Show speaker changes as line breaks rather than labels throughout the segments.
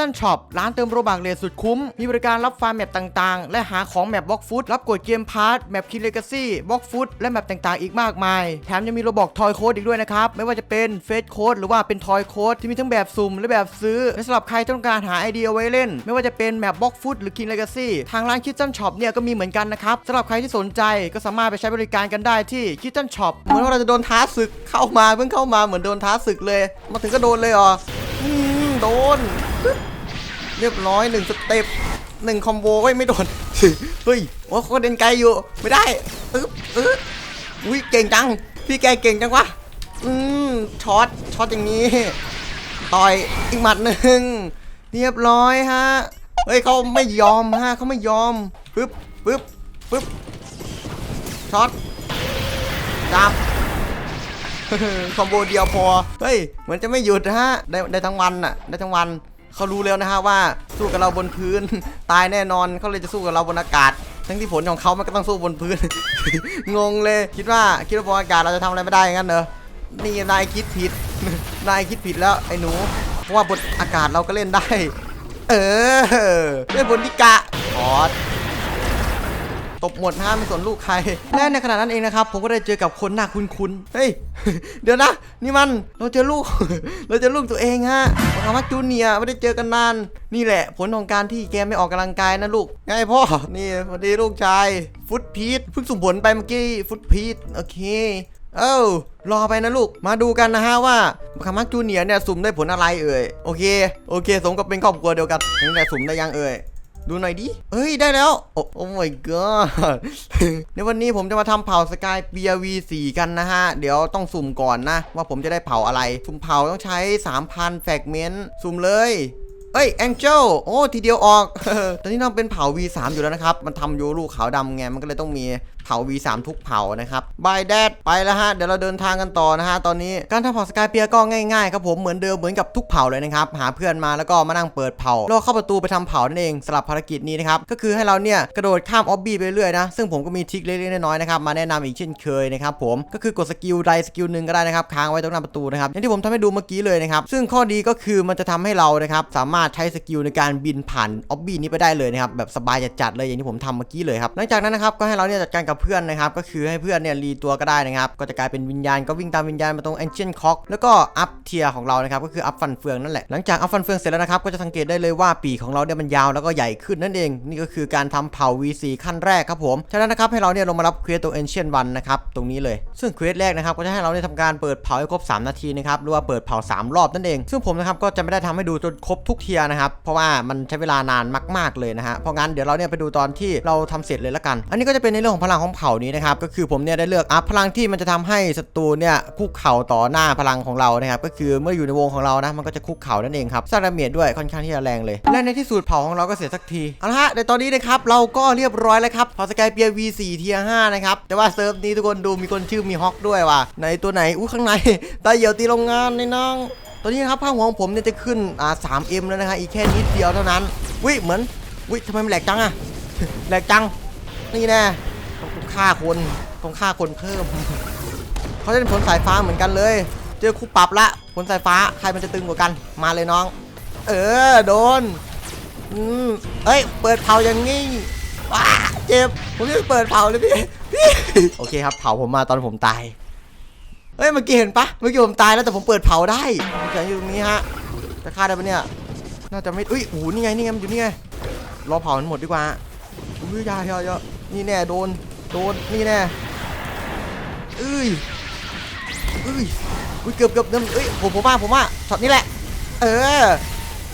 ตันช็อปร้านเติมโรบักเลทสุดคุ้ม มีบริการรับฟาร์มแมปต่างๆ และหาของแมปบล็อกฟุตรับกดเกมพาร์ทแมปคินเลกาซี่บล็อกฟุตและแมปต่างๆ อีกมากมาย แถมยังมีโรบอกทอยโค้ดอีกด้วยนะครับ ไม่ว่าจะเป็นเฟสโค้ดหรือว่าเป็นทอยโค้ดที่มีทั้งแบบสุ่มและแบบซื้อและสำหรับใครที่ต้องการหาไอเดียไว้เล่น ไม่ว่าจะเป็นแมปบล็อกฟุตหรือคินเลกาซี่ทางร้านคิ t ตันช็อปเนี่ยก็มีเหมือนกันนะครับสำหรับใครที่สนใจก็สามารถไปใช้บริการกันได้ที่คิ t ตันช็อปเหมือนว่าเราจะโดนท้าศึกเข้ามาเพิ่งเข้ามาเหมือนโดนท้าศึกเลย มาถึงก็โดนเลยเหรอโดน เรียบร้อยหนึ่งสเต็ปหนึ่งคอมโบก็ไม่โดน เฮ้ยโอ้เขาเดินไกลอยู่ ไม่ได้อึ๊บอึ๊บอุ้ยเก่งจัง พี่แกเก่งจังวะอืมช็อตช็อตอย่างนี้ ต่อยอีกหมัดหนึ่งเรียบร้อยฮะ เฮ้ยเขาไม่ยอมฮะเขาไม่ยอมปึ๊บปึ๊บปึ๊บช็อตจับคอมโบเดียวพอ เฮ้ย เหมือนจะไม่หยุดฮะ ได้ได้ทั้งวันน่ะ ได้ทั้งวัน เขารู้แล้วนะฮะว่าสู้กับเราบนพื้น ตายแน่นอนเขาเลยจะสู้กับเราบนอากาศ ทั้งที่ผลของเขามันก็ต้องสู้บนพื้น งงเลย คิดว่าคิดว่าบนอากาศเราจะทำอะไรไม่ได้งั้นเหรอนี่นายคิดผิด นายคิดผิดแล้วไอ้หนู เพราะว่าบนอากาศเราก็เล่นได้ เออเล่นบนนิกะออด ตบหมดนะฮะไม่สนลูกใคร และในขณะนั้นเองนะครับ ผมก็ได้เจอกับคนหน้าคุ้นๆ เฮ้ย เดี๋ยวนะ นี่มัน เราเจอลูก เราเจอลูกตัวเองฮะคำว่าจูเนียไม่ได้เจอกันนาน นี่แหละ ผลของการที่แกไม่ออกกำลังกายนะลูก ไงพ่อ นี่สวัสดีลูกชาย ฟุตพีทเพิ่งสุ่มผลไปเมื่อกี้ ฟุตพีทโอเค เอ้ารอไปนะลูก มาดูกันนะฮะว่าคามักจูเนียเนี่ยสุ่มได้ผลอะไรเอ่ย โอเค โอเค สมกับเป็นครอบครัวเดียวกันตั้งแต่สุ่มได้ยังเอ่ย ดูหน่อยดิเฮ้ยได้แล้ว โอ้โอ้ my god ในวันนี้ผมจะมาทำเผาสกายเบียวี4กันนะฮะ เดี๋ยวต้องสุ่มก่อนนะ ว่าผมจะได้เผาอะไร สุ่มเผาต้องใช้ 3,000แฟกเมนต์สุ่มเลยเอ้ยแองเจลโอ้ทีเดียวออก ตอนนี้ต้องเป็นเผา V3 อยู่แล้วนะครับ มันทำโยลูขาวดำไง มันก็เลยต้องมี ผา V3 ทุกเผานะครับบายแดดไปแล้วฮะ เดี๋ยวเราเดินทางกันต่อนะฮะ ตอนนี้การทำเผาสกายเปียก็ง่ายๆครับผมเหมือนเดิมเหมือนกับทุกเผาเลยนะครับ หาเพื่อนมาแล้วก็มานั่งเปิดเผาแล้วเข้าประตูไปทำเผานั่นเองสำหรับภารกิจนี้นะครับ ก็คือให้เราเนี่ยกระโดดข้ามออบบี้ไปเรื่อยนะ ซึ่งผมก็มีทริคเล็กๆน้อยๆนะครับมาแนะนำอีกเช่นเคยนะครับผมก็คือกดสกิลใดสกิลหนึ่งก็ได้นะครับค้างไว้ตรงหน้าประตูนะครับอย่างที่ผมทำให้ดูเมื่อกี้เลยนะครับซึ่งข้อดีก็คือมันจะทำให้เรานะครับสามารถใช้สกิลในการบินผ่านออบบี้นี้ไปได้เลยนะครับแบบสบายจัดๆเลยอย่างที่ผมทำเมื่อกี้เลยครับหลังจากนั้นนะครับก็ให้เราเนี่ยจัดการกับเพื่อนนะครับ ก็คือให้เพื่อนเนี่ยรีตัวก็ได้นะครับ ก็จะกลายเป็นวิญญาณก็วิ่งตามวิญญาณมาตรง Ancient Cock แล้วก็อัพเทียของเรานะครับ ก็คืออัพฟันเฟืองนั่นแหละ หลังจากอัพฟันเฟืองเสร็จแล้วนะครับ ก็จะสังเกตได้เลยว่าปีกของเราเนี่ยมันยาวแล้วก็ใหญ่ขึ้นนั่นเอง นี่ก็คือการทำเผา V4 ขั้นแรกครับผมฉะนั้นนะครับให้เราเนี่ยลงมารับเควสตัว Ancient One นะครับตรงนี้เลย ซึ่งเควสแรกนะครับก็จะให้เราเนี่ยทำการเปิดเผาให้ครบ 3 นาทีนะครับหรือว่าเปิดเผา 3 รอบนั่นเอง ซึ่งผมนะครับก็จะไม่ได้ทำให้ดูจนครบทุกเทียนะครับเพราะว่ามันใช้เวลานานมาก ๆเลยนะฮะเพราะงั้นเดี๋ยวเราเนี่ยไปดูตอนที่เราทำเสร็จเลยละกัน อันนี้ก็จะเป็นในเรื่องของพลังของเผ่านี้นะครับก็คือผมเนี่ยได้เลือกอัพพลังที่มันจะทำให้ศัตรูเนี่ยคุกเข่าต่อหน้าพลังของเรานะครับก็คือเมื่ออยู่ในวงของเรานะมันก็จะคุกเข่านั่นเองครับสร้างดาเมจด้วยค่อนข้างที่จะแรงเลย และในที่สุดเผ่าของเราก็เสร็จสักทีเอาละฮะในตอนนี้นะครับเราก็เรียบร้อยแล้วครับเผ่าสกายเปีย V4 เทีย5นะครับแต่ว่าเซิร์ฟนี้ทุกคนดูมีคนชื่อมีฮอกด้วยว่ะในตัวไหนอู้ข้างในตาเหี่ยวตีโรงงานในน้องตอนนี้นะครับผ้าหัวของผมเนี่ยจะขึ้นอ่า 3M แล้วนะฮะอีกแค่นิดเดียวเท่านั้นวิเหมือนวิทำไมมันแหลกจังอะแหลกจังนี่แน่ ฆ่าคนต้องฆ่าคนเพิ่มเขาจะเป็นผลสายฟ้าเหมือนกันเลย เจอคู่ปรับละผลสายฟ้าใครมันจะตึงกว่ากัน มาเลยน้อง เออโดนอืมเอ้ย เปิดเผาอย่างงี้ว้าเจ็บผมจะเปิดเผาเลยพี่พี่โอเคครับเผาผมมาตอนผมตายเฮ้ยเมื่อกี้เห็นปะเมื่อกี้ผมตายแล้วแต่ผมเปิดเผาได้ผมจะอยู่ตรงนี้ฮะจะฆ่าได้ปะเนี่ยน่าจะไม่อุ้ยโอ้นี่ไงนี่ไงมันอยู่นี่ไงรอเผามันหมดดีกว่าอุ้ยยาอยาอยานี่แน่โดน โดนนี่แน่เอ้ยเอ้ยอุ้ยเกือบเกือบเกือบเอ้ยผมผมว่าผมว่าช็อตนี้แหละ เออ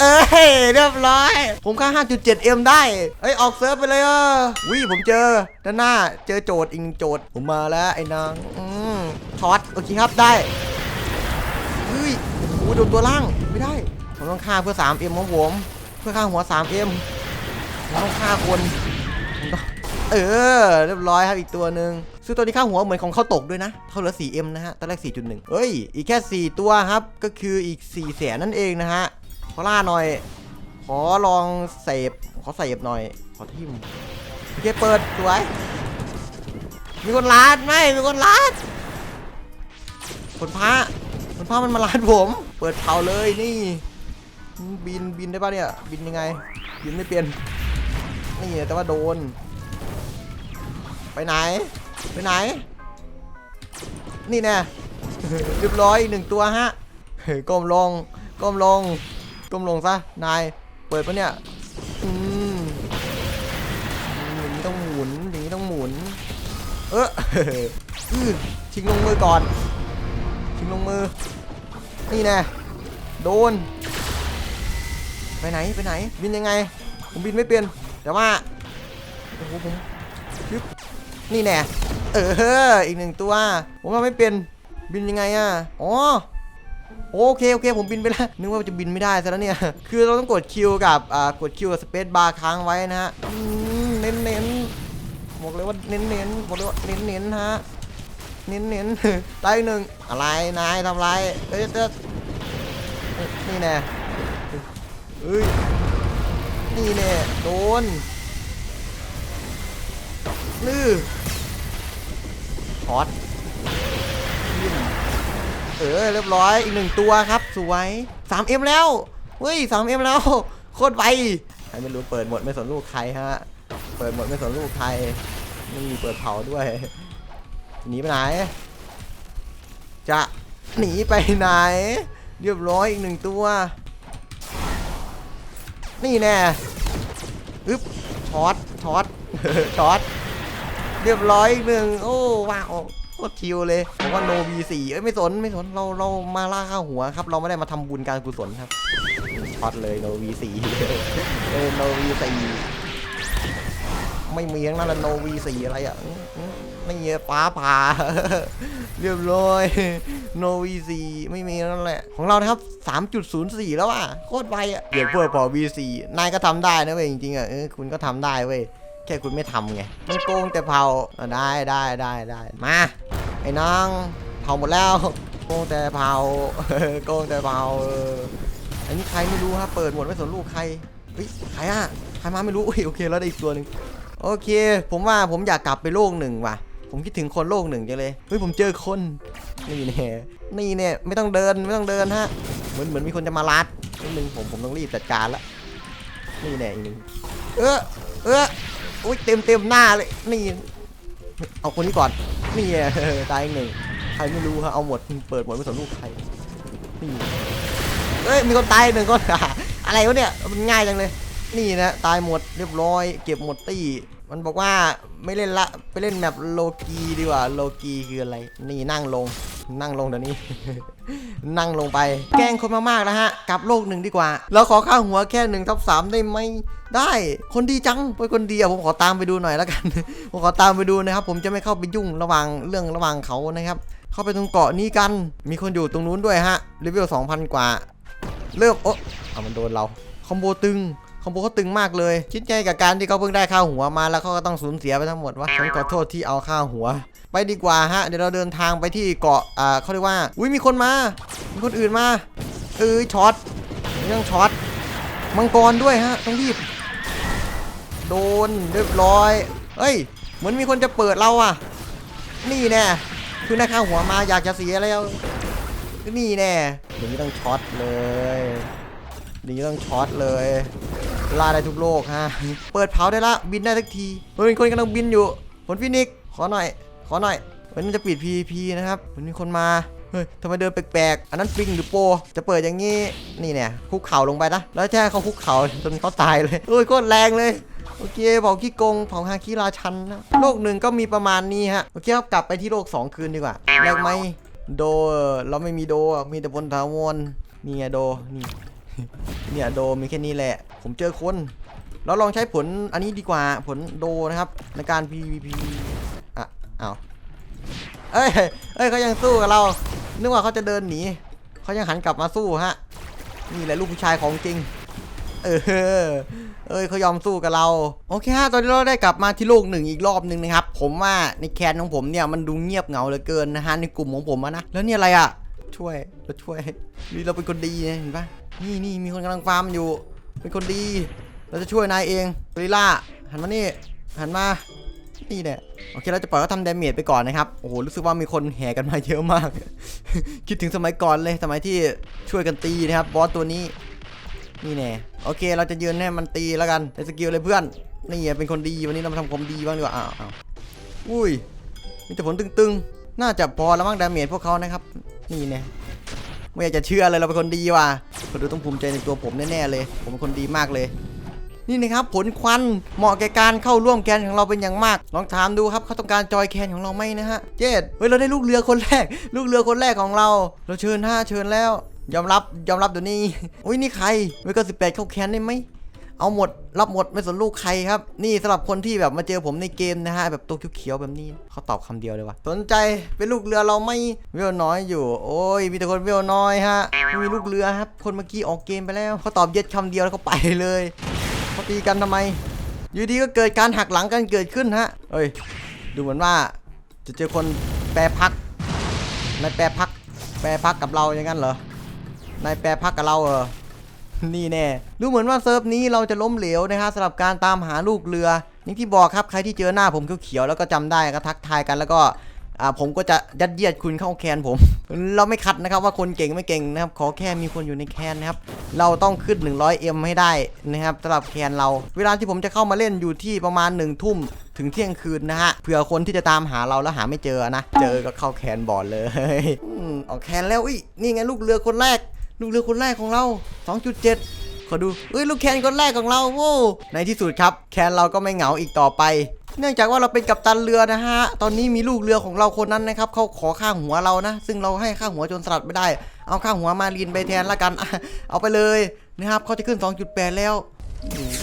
เอ้ยเรียบร้อย ผมค่า 5.7M ได้ เอ้ย ออกเซิร์ฟไปเลยอะวิผมเจอ ด้านหน้า เจอโจทย์อิงโจทย์ผมมาแล้ว ไอ้นางอืมช็อตโอเคครับได้เฮ้ยโอ้โดนตัวล่าง ไม่ได้ ผมต้องฆ่าเพื่อ 3M ของผม เพื่อฆ่าหัว 3M ผมต้องฆ่าคนผมต้อง เออ เรียบร้อยครับอีกตัวหนึ่งซึ่งตัวนี้ค่าหัวเหมือนของเขาตกด้วยนะเขาเหลือ 4M นะฮะตอนแรก 4.1เอ้ย อีกแค่ 4 ตัวครับ ก็คืออีก4แสนนั่นเองนะฮะ ขอล่าหน่อย ขอลองเสพขอเสพหน่อย ขอทิมโอเคเปิดสวย มีคนลาดไหมมีคนลาดคนพระคนพระมันมาลาดผม เปิดเผาเลยนี่ บินบินได้ปะเนี่ย บินยังไง บินไม่เป็นนี่แต่ว่าโดน ไปไหน ไปไหน นี่แน่เรียบร้อยหนึ่งตัวฮะก้มลง ก้มลง ก้มลงซะ นาย เปิดปะเนี่ยอืมอืมอย่างนี้ต้องหมุน อย่างนี้ต้องหมุน เอออืชิงลงมือก่อน ชิงลงมือ นี่แน่โดน ไปไหน ไปไหน บินยังไง ผมบินไม่เป็น แต่ว่า โอ้โหผมชึบ นี่แน่เอออีกหนึ่งตัว ผมว่าไม่เป็นบินยังไงอะอ๋อโอเคโอเค ผมบินไปแล้ว นึกว่าจะบินไม่ได้ซะแล้วเนี่ย คือเราต้องกดคิวกับอ่ากดคิวกับสเปซบาร์ค้างไว้นะฮะเน้นเน้นบอกเลยว่าเน้นเน้นบอกเลยว่าเน้นเน้นฮะเน้นเน้นๆได้หนึ่งอะไรนายทำไรเอ้ยเอ้ยนี่แน่เอ้ยนี่แน่โดน ลือฮอตยิ้มเออเรียบร้อยอีกหนึ่งตัวครับสวย 3M แล้วเฮ้ย 3M แล้วโคตรไวใครไม่รู้เปิดหมดไม่สนลูกใครฮะเปิดหมดไม่สนลูกใครนี่เปิดเผาด้วยหนีไปไหน จะหนีไปไหน เรียบร้อยอีกหนึ่งตัว นี่แน่อึ๊บช็อตช็อตช็อต เรียบร้อยหนึ่งโอ้ว้าวโคตรชิวเลยผมว่าโน V4 เอ้ยไม่สนไม่สนเราเรามาล่าข้าวหัวครับ เราไม่ได้มาทำบุญการกุศลครับช็อตเลยโน V4 เออโน V4 ไม่มีทั้งนั้นละโน V4 อะไรอะอื้ออื้อไม่มีฟ้าผ่าเรียบร้อยโน V4 ไม่มีนั่นแหละ ของเรานะครับ 3.04 แล้วอะ โคตรไวอะเดี๋ยวเพื่อพอ V4 นายก็ทำได้นะเว้ยจริงๆอะเออคุณก็ทำได้เว้ย ค่คุณไม่ทำไงมันโกงแต่เผาได้ได้ได้ได้มาไอ้น้องเผาหมดแล้วโกงแต่เผาโกงแต่เผาอันนี้ใครไม่รู้ฮะเปิดหมดไม่สนลูกใครเฮ้ยใครอะใครมาไม่รู้โอเคแล้วได้อีกตัวหนึ่งโอเค ผมว่าผมอยากกลับไปโลกหนึ่งว่ะ ผมคิดถึงคนโลกหนึ่งจังเลยเฮ้ยผมเจอคนนี่แน่นี่เนี่ยไม่ต้องเดินไม่ต้องเดินฮะเหมือนเหมือนมีคนจะมาลัดนิดนึงผมผมต้องรีบจัดการละนี่แน่อีกนึ่งเออเออ อุ้ยเต็มเต็มหน้าเลยนี่เอาคนนี้ก่อนนี่ตายอีกหนึ่งใครไม่รู้ฮะเอาหมดเปิดหมดไม่สนลูกใครนี่เอ้ยมีคนตายหนึ่งคนอะไรวะเนี่ยมันง่ายจังเลย นี่นะตายหมดเรียบร้อย เก็บหมดตี้ มันบอกว่าไม่เล่นละไปเล่นแมปโลกีดีกว่าโลกีคืออะไร นี่นั่งลงนั่งลงเดี๋ยวนี้ นั่งลงไป แกล้งคนมากๆแล้วฮะกลับโลกหนึ่งดีกว่าเราขอค่าหัวแค่หนึ่งทับสามได้ไหมได้ คนดีจังเป็นคนดีอะผมขอตามไปดูหน่อยแล้วกัน ผมขอตามไปดูนะครับ ผมจะไม่เข้าไปยุ่งระหว่างเรื่องระหว่างเขานะครับ เข้าไปตรงเกาะนี้กัน มีคนอยู่ตรงนู้นด้วยฮะเลเวล2,000กว่าเริ่มโอ๊ะเอามันโดนเราคอมโบตึง คอมโบเขาตึงมากเลย คิดไงกับการที่เขาเพิ่งได้ค่าหัวมาแล้วเขาก็ต้องสูญเสียไปทั้งหมดวะฉันขอโทษที่เอาค่าหัว ไปดีกว่าฮะ เดี๋ยวเราเดินทางไปที่เกาะ อ่าเขาเรียกว่า อุ้ยมีคนมา มีคนอื่นมา เอ้ยช็อตไม่ต้องช็อต มังกรด้วยฮะ ต้องรีบ โดนเรียบร้อยเฮ้ย เหมือนมีคนจะเปิดเราอะนี่แน่คือได้ค่าหัวมาอยากจะเสียแล้ว นี่แน่อย่างนี้ต้องช็อตเลยอย่างนี้ต้องช็อตเลย ล่าได้ทุกโลกฮะ เปิดเผาได้ละ บินได้สักทีเฮ้ยมีคนกำลังบินอยู่ ผลฟินิก ขอหน่อย ขอหน่อยเฮ้ยมันจะปิด PVP นะครับ มันมีคนมา เฮ้ยทำไมเดินแปลกๆ อันนั้นปิงหรือโปรจะเปิดอย่างนี้ นี่เนี่ยคุกเข่าลงไปนะ แล้วแช่เขาคุกเข่าจนเขาตายเลยโอ้ยโคตรแรงเลยโอเคเผาขี้โกงเผาฮาคิราชันนะโลกหนึ่งก็มีประมาณนี้ฮะ โอเคครับกลับไปที่โลก 2 คืนดีกว่าแรกไหมโดเราไม่มีโดมีแต่พลถาวรนี่ไงโดนี่ เนี่ยโดมีแค่นี้แหละ ผมเจอคน เราลองใช้ผลอันนี้ดีกว่าผลโดนะครับ ในการ PVP อะอ้าเอ้ยเอ้ยเขายังสู้กับเรา นึกว่าเขาจะเดินหนีเขายังหันกลับมาสู้ฮะ นี่แหละลูกผู้ชายของจริง เออ เอ้ยเขายอมสู้กับเรา โอเคฮะ ตอนนี้เราได้กลับมาที่โลกหนึ่งอีกรอบหนึ่งนะครับ ผมว่าในแคนของผมเนี่ยมันดูเงียบเหงาเหลือเกินนะฮะในกลุ่มของผมนะ แล้วนี่อะไรอะช่วยเราช่วยนี่เราเป็นคนดีนะเห็นปะ นี่นี่มีคนกำลังฟาร์มอยู่ เป็นคนดี เราจะช่วยนายเองกริล่า หันมานี่ หันมา นี่แหละ โอเค เราจะปล่อยเขาทำดาเมจไปก่อนนะครับ โอ้โห รู้สึกว่ามีคนแห่กันมาเยอะมาก คิดถึงสมัยก่อนเลย สมัยที่ช่วยกันตีนะครับ บอสตัวนี้ นี่แน่ โอเค เราจะยืนให้มันตีแล้วกันใช้สกิลเลยเพื่อน นี่เป็นคนดี วันนี้เรามาทำความดีบ้างดีกว่า อ้าวอ้าวอุ้ย มีแต่ผลตึงๆ น่าจะพอแล้วมั้งดาเมจพวกเขานะครับ นี่แน่ ไม่อยากจะเชื่อเลยเราเป็นคนดีว่ะคนดูต้องภูมิใจในตัวผมแน่ๆเลย ผมเป็นคนดีมากเลยนี่นะครับผลควันเหมาะแก่การเข้าร่วมแคนของเราเป็นอย่างมาก ลองถามดูครับเขาต้องการจอยแคนของเราไหมนะฮะเจดเฮ้ยเราได้ลูกเรือคนแรก ลูกเรือคนแรกของเรา เราเชิญห้าเชิญแล้ว ยอมรับยอมรับเดี๋ยวนี้อุ้ยนี่ใครเวก็สิบแปดเข้าแคนได้ไหม เอาหมดรับหมดไม่สนลูกใครครับ นี่สำหรับคนที่แบบมาเจอผมในเกมนะฮะแบบตัวเขียวๆแบบนี้เขาตอบคำเดียวเลยว่ะสนใจเป็นลูกเรือเราไม่เวลน้อยอยู่ โอ้ยมีแต่คนเวลน้อยฮะไม่มีลูกเรือครับ คนเมื่อกี้ออกเกมไปแล้วเขาตอบเย็ดคำเดียวแล้วเขาไปเลยเขาตีกันทำไม อยู่ดีก็เกิดการหักหลังกันเกิดขึ้นฮะเอ้ยดูเหมือนว่าจะเจอคนแปรพักนายแปรพัก แปรพักกับเราอย่างนั้นเหรอนายแปรพักกับเราเหรอ นี่แน่ ดูเหมือนว่าเซิร์ฟนี้เราจะล้มเหลวนะฮะสำหรับการตามหาลูกเรืออย่างที่บอกครับใครที่เจอหน้าผมเขียวๆแล้วก็จำได้ก็ทักทายกันแล้วก็ผมก็จะยัดเยียดคุณเข้าแคนผม เราไม่คัดนะครับว่าคนเก่งไม่เก่งนะครับขอแค่มีคนอยู่ในแคนนะครับเราต้องขึ้น 100M ให้ได้นะครับสำหรับแคนเรา เวลาที่ผมจะเข้ามาเล่นอยู่ที่ประมาณ1ทุ่มถึงเที่ยงคืนนะฮะเผื่อคนที่จะตามหาเราแล้วหาไม่เจอนะ เจอก็เข้าแคนบอร์ดเลยอออกแคนแล้วอุ้ยนี่ไงลูกเรือคนแรก ลูกเรือคนแรกของเรา 2.7 ขอดูเอ้ยลูกแคนคนแรกของเราโว้ในที่สุดครับ แคนเราก็ไม่เหงาอีกต่อไป เนื่องจากว่าเราเป็นกัปตันเรือนะฮะ ตอนนี้มีลูกเรือของเราคนนั้นนะครับเขาขอค่าหัวเรานะ ซึ่งเราให้ค่าหัวจนสลัดไม่ได้ เอาค่าหัวมารีนไปแทนละกัน เอาไปเลยนะครับเขาจะขึ้น 2.8 แล้ว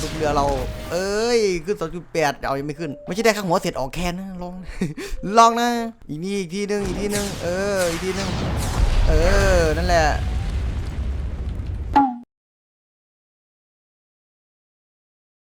ลูกเรือเรา เอ้ย ขึ้น 2.8 เอายังไม่ขึ้น ไม่ใช่ได้ค่าหัวเสร็จออกแคนนะลอง ลองนะ อีกนี่อีกทีนึง อีกทีนึง เออ อีกทีนึง เออ นั่นแหละ